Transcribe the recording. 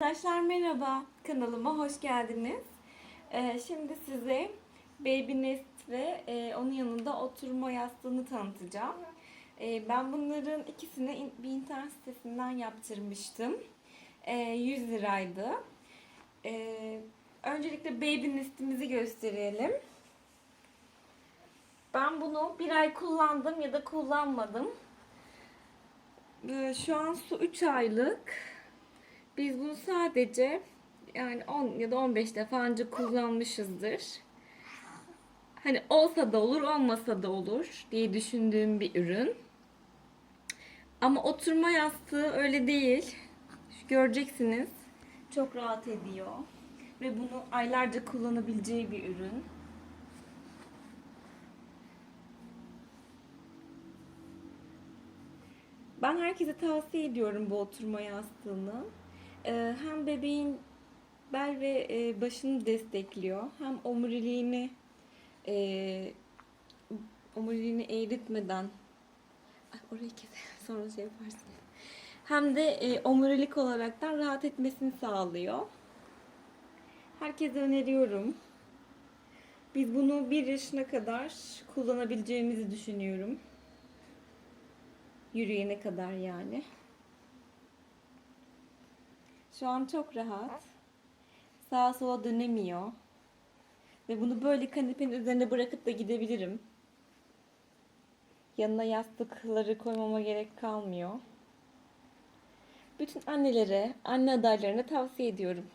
Arkadaşlar merhaba, kanalıma hoş geldiniz. Ee, şimdi size Baby Nest ve e, onun yanında oturma yastığını tanıtacağım. Ee, ben bunların ikisini in- bir internet sitesinden yaptırmıştım. Ee, 100 liraydı. Ee, öncelikle Baby Nest'imizi gösterelim. Ben bunu bir ay kullandım ya da kullanmadım. Ee, şu an su 3 aylık. Biz bunu sadece yani 10 ya da 15 defa önce kullanmışızdır. Hani olsa da olur, olmasa da olur diye düşündüğüm bir ürün. Ama oturma yastığı öyle değil. Şu Göreceksiniz. Çok rahat ediyor. Ve bunu aylarca kullanabileceği bir ürün. Ben herkese tavsiye ediyorum bu oturma yastığını. Ee, hem bebeğin bel ve e, başını destekliyor. Hem omuriliğini e, omuriliğini eğritmeden Ay, orayı kes sonra şey yaparsın. Hem de e, omurilik olaraktan rahat etmesini sağlıyor. Herkese öneriyorum. Biz bunu bir yaşına kadar kullanabileceğimizi düşünüyorum. Yürüyene kadar yani. Şu an çok rahat. Sağa sola dönemiyor. Ve bunu böyle kanepenin üzerine bırakıp da gidebilirim. Yanına yastıkları koymama gerek kalmıyor. Bütün annelere, anne adaylarına tavsiye ediyorum.